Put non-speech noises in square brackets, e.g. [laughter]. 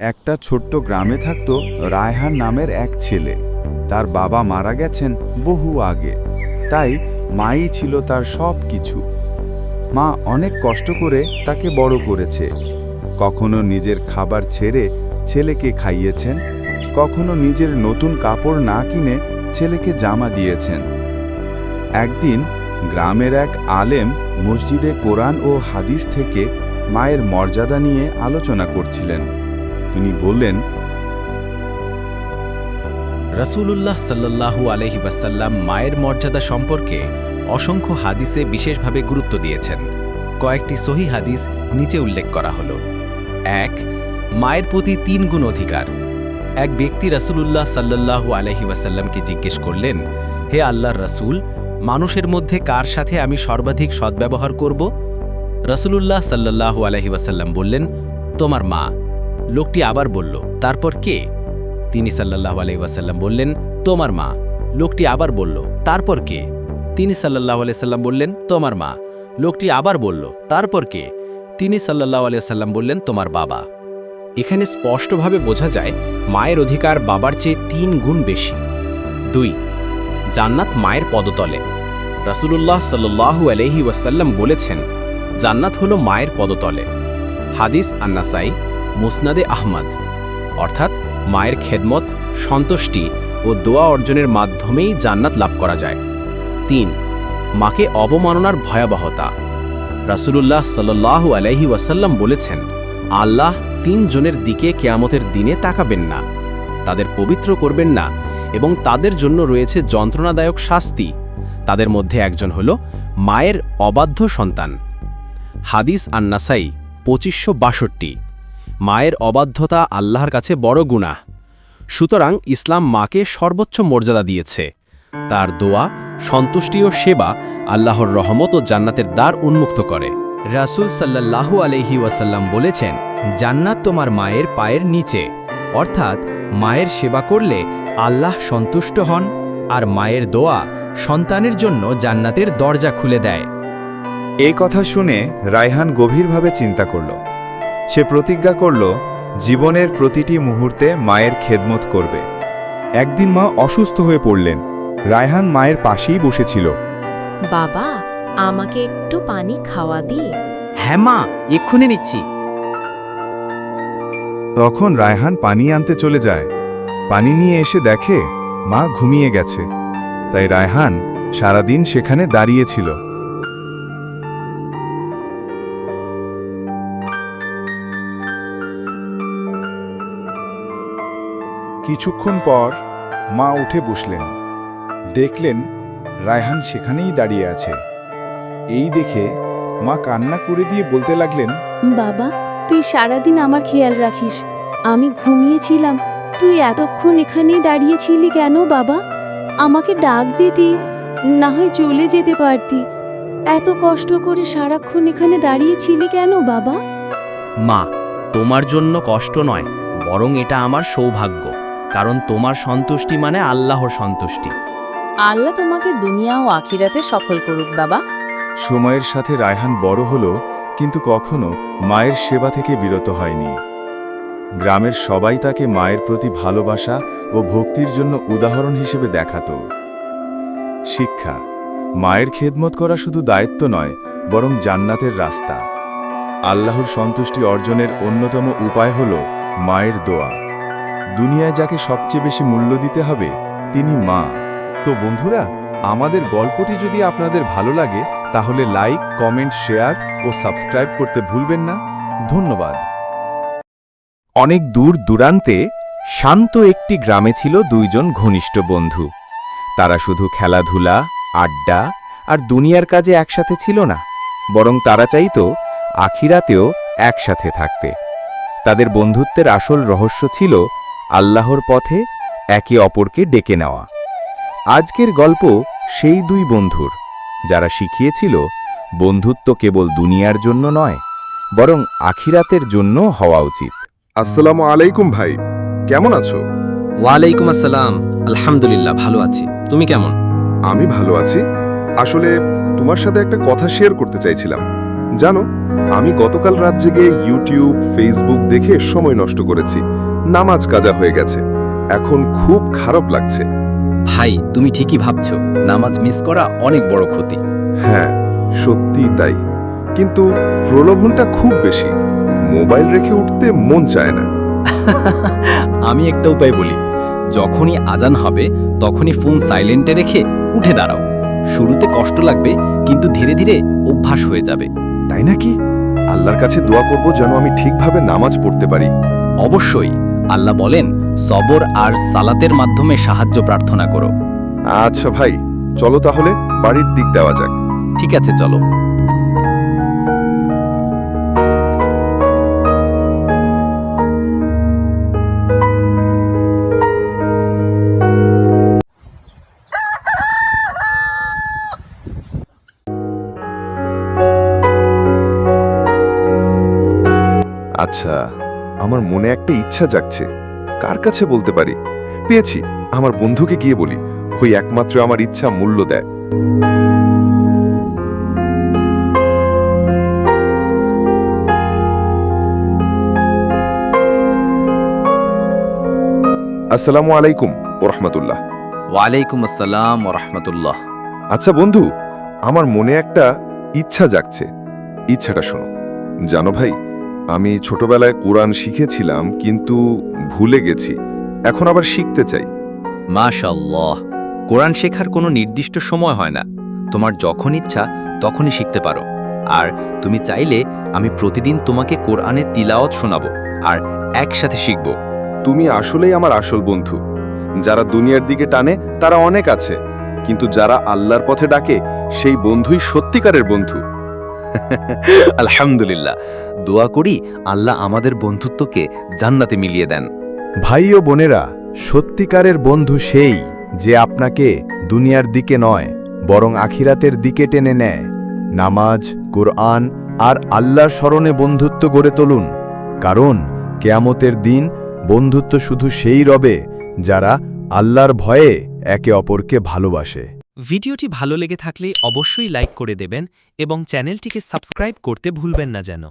একটা ছোট্ট গ্রামে থাকত রায়হান নামের এক ছেলে। তার বাবা মারা গেছেন বহু আগে। তাই মাই ছিল তার সব কিছু। মা অনেক কষ্ট করে তাকে বড় করেছে। কখনো নিজের খাবার ছেড়ে ছেলেকে খাইয়েছেন, কখনো নিজের নতুন কাপড় না কিনে ছেলেকে জামা দিয়েছেন। একদিন গ্রামের এক আলেম মসজিদে কোরআন ও হাদিস থেকে মায়ের মর্যাদা নিয়ে আলোচনা করছিলেন। তিনি বললেন, রসুলুল্লাহ সাল্লাল্লাহু আলহি ওয়াসাল্লাম মায়ের মর্যাদা সম্পর্কে অসংখ্য হাদিসে বিশেষভাবে গুরুত্ব দিয়েছেন। কয়েকটি সহি হাদিস নিচে উল্লেখ করা হল। এক, মায়ের প্রতি তিন গুণ অধিকার। এক ব্যক্তি রসুলুল্লাহ সাল্লাল্লাহু আলহি ওয়াসাল্লামকে জিজ্ঞেস করলেন, হে আল্লাহর রসুল, মানুষের মধ্যে কার সাথে আমি সর্বাধিক সদ্ব্যবহার করব? রসুলুল্লাহ সাল্লাল্লাহু আলহি ওয়াসাল্লাম বললেন, তোমার মা। লোকটি আবার বলল, তারপর কে? তিনি সাল্লাহ আলাইসাল্লাম বললেন, তোমার মা। লোকটি আবার বলল, তারপর কে? তিনি সাল্লাহ আলাইসাল্লাম বললেন, তোমার মা। লোকটি আবার বলল, তারপর কে? তিনি সাল্লাহ আলাইসাল্লাম বললেন, তোমার বাবা। এখানে স্পষ্টভাবে বোঝা যায়, মায়ের অধিকার বাবার চেয়ে তিন গুণ বেশি। দুই, জান্নাত মায়ের পদতলে। রাসূলুল্লাহ সাল্লাহু আলহি ওয়াসাল্লাম বলেছেন, জান্নাত হলো মায়ের পদতলে। হাদিস আন্নাসাই মুসনাদে আহমদ। অর্থাৎ মায়ের খেদমত, সন্তুষ্টি ও দোয়া অর্জনের মাধ্যমেই জান্নাত লাভ করা যায়। তিন, মাকে অবমাননার ভয়াবহতা। রাসূলুল্লাহ সাল্লাল্লাহু আলাইহি ওয়াসাল্লাম বলেছেন, আল্লাহ তিন জনের দিকে কেয়ামতের দিনে তাকাবেন না। তাদের পবিত্র করবেন না এবং তাদের জন্য রয়েছে যন্ত্রণাদায়ক শাস্তি। তাদের মধ্যে একজন হল মায়ের অবাধ্য সন্তান। হাদিস আন্নাসাই পঁচিশশো বাষট্টি। মায়ের অবাধ্যতা আল্লাহর কাছে বড় গুণা সুতরাং ইসলাম মাকে সর্বোচ্চ মর্যাদা দিয়েছে। তার দোয়া, সন্তুষ্টি ও সেবা আল্লাহর রহমত ও জান্নাতের দ্বার উন্মুক্ত করে। রাসূল সাল্লাল্লাহু আলাইহি ওয়াসাল্লাম বলেছেন, জান্নাত তোমার মায়ের পায়ের নিচে। অর্থাৎ মায়ের সেবা করলে আল্লাহ সন্তুষ্ট হন আর মায়ের দোয়া সন্তানের জন্য জান্নাতের দরজা খুলে দেয়। এই কথা শুনে রায়হান গভীরভাবে চিন্তা করল। সে প্রতিজ্ঞা করল জীবনের প্রতিটি মুহূর্তে মায়ের খেদমত করবে। একদিন মা অসুস্থ হয়ে পড়লেন। রায়হান মায়ের পাশেই বসেছিল। বাবা আমাকে একটু পানি খাওয়া দি হ্যাঁ মা এক্ষুনি নিচ্ছি। তখন রায়হান পানি আনতে চলে যায়। পানি নিয়ে এসে দেখে মা ঘুমিয়ে গেছে। তাই রায়হান সারাদিন সেখানে দাঁড়িয়েছিল কিছুক্ষণ পর মা উঠে বসলেন। দেখলেন রায়হান সেখানেই দাঁড়িয়ে আছে। এই দেখে মা কান্না করে দিয়ে বলতে লাগলেন বাবা তুই সারাদিন আমার খেয়াল রাখিস। আমি ঘুমিয়েছিলাম। তুই এতক্ষণ এখানেই দাঁড়িয়েছিলি কেন বাবা? আমাকে ডাক দিতি না হয় চলে যেতে পারতি। এত কষ্ট করে সারাক্ষণ এখানে দাঁড়িয়েছিলি কেন বাবা? মা তোমার জন্য কষ্ট নয় বরং এটা আমার সৌভাগ্য। কারণ তোমার সন্তুষ্টি মানে আল্লাহর সন্তুষ্টি। আল্লাহ তোমাকে দুনিয়া ও আখিরাতে সফল করুক বাবা। সময়ের সাথে রায়হান বড় হলো কিন্তু কখনো মায়ের সেবা থেকে বিরত হয়নি। গ্রামের সবাই তাকে মায়ের প্রতি ভালোবাসা ও ভক্তির জন্য উদাহরণ হিসেবে দেখাতো। শিক্ষা মায়ের খেদমত করা শুধু দায়িত্ব নয় বরং জান্নাতের রাস্তা। আল্লাহর সন্তুষ্টি অর্জনের অন্যতম উপায় হল মায়ের দোয়া। দুনিয়ায় যাকে সবচেয়ে বেশি মূল্য দিতে হবে, তিনি মা। তো বন্ধুরা, আমাদের গল্পটি যদি আপনাদের ভালো লাগে, তাহলে লাইক, কমেন্ট, শেয়ার ও সাবস্ক্রাইব করতে ভুলবেন না। ধন্যবাদ। অনেক দূর দূরান্তে শান্ত একটি গ্রামে ছিল দুইজন ঘনিষ্ঠ বন্ধু। তারা শুধু খেলাধুলা, আড্ডা আর দুনিয়ার কাজে একসাথে ছিল না, বরং তারা চাইতো আখিরাতেও একসাথে থাকতে। তাদের বন্ধুত্বের আসল রহস্য ছিল আল্লাহর পথে একে অপরকে ডেকে নেওয়া। আজকের গল্প সেই দুই বন্ধুর। যারা শিখিয়েছিল বন্ধুত্ব কেবল দুনিয়ার জন্য নয় বরং আখিরাতের জন্য হওয়া উচিত। আসসালামু আলাইকুম ভাই কেমন আছো? ওয়ালাইকুম আসসালাম আলহামদুলিল্লাহ ভালো আছি। তুমি কেমন? আমি ভালো আছি। আসলে তোমার সাথে একটা কথা শেয়ার করতে চাইছিলাম। জানো আমি গতকাল রাত জেগে ইউটিউব ফেসবুক দেখে সময় নষ্ট করেছি। নামাজ কাজা হয়ে গেছে। এখন খুব খারাপ লাগছে। ভাই তুমি ঠিকই ভাবছ নামাজ মিস করা অনেক বড় ক্ষতি। হ্যাঁ সত্যি তাই। কিন্তু প্রলোভনটা খুব বেশি। মোবাইল রেখে উঠতে মন চায় না। [laughs] আমি একটা উপায় বলি যখনই আজান হবে তখনই ফোন সাইলেন্টে রেখে উঠে দাঁড়াও। শুরুতে কষ্ট লাগবে কিন্তু ধীরে ধীরে অভ্যাস হয়ে যাবে। তাই নাকি? আল্লাহর কাছে দোয়া করব যেন আমি ঠিকভাবে নামাজ পড়তে পারি। অবশ্যই। আল্লাহ বলেন সবর আর সালাতের মাধ্যমে সাহায্য প্রার্থনা করো। আচ্ছা ভাই চলো তাহলে বাড়ির দিক দেওয়া যাক। ঠিক আছে চলো। আমার মনে একটা ইচ্ছা জাগছে। কার কাছে বলতে পারি? পেয়েছি। আমার বন্ধুকে গিয়ে বলি। ওই একমাত্র আমার ইচ্ছা মূল্য দেয়। আসসালামু আলাইকুম ওরহমতুল্লাহ। ওয়ালাইকুম আসসালাম রহমতুল্লাহ আচ্ছা বন্ধু আমার মনে একটা ইচ্ছা জাগছে। ইচ্ছাটা শোনো। জানো ভাই আমি ছোটবেলায় কোরআন শিখেছিলাম কিন্তু ভুলে গেছি। এখন আবার শিখতে চাই। মাশাল্লাহ কোরআন শেখার কোনো নির্দিষ্ট সময় হয় না। তোমার যখন ইচ্ছা তখনই শিখতে পারো। আর তুমি চাইলে আমি প্রতিদিন তোমাকে কোরআনের তিলাওয়াত শোনাবো আর একসাথে শিখব। তুমি আসলেই আমার আসল বন্ধু। যারা দুনিয়ার দিকে টানে তারা অনেক আছে। কিন্তু যারা আল্লাহর পথে ডাকে সেই বন্ধুই সত্যিকারের বন্ধু। [laughs] আলহামদুলিল্লাহ। দোয়া করি আল্লাহ আমাদের বন্ধুত্বকে জান্নাতে মিলিয়ে দেন। ভাই ও বোনেরা সত্যিকারের বন্ধু সেই যে আপনাকে দুনিয়ার দিকে নয় বরং আখিরাতের দিকে টেনে নেয়। নামাজ কোরআন আর আল্লাহর স্মরণে বন্ধুত্ব গড়ে তুলুন। কারণ কেয়ামতের দিন বন্ধুত্ব শুধু সেই রবে যারা আল্লাহর ভয়ে একে অপরকে ভালোবাসে। ভিডিওটি ভালো লেগে থাকলে অবশ্যই লাইক করে দেবেন এবং চ্যানেলটিকে সাবস্ক্রাইব করতে ভুলবেন না যেন।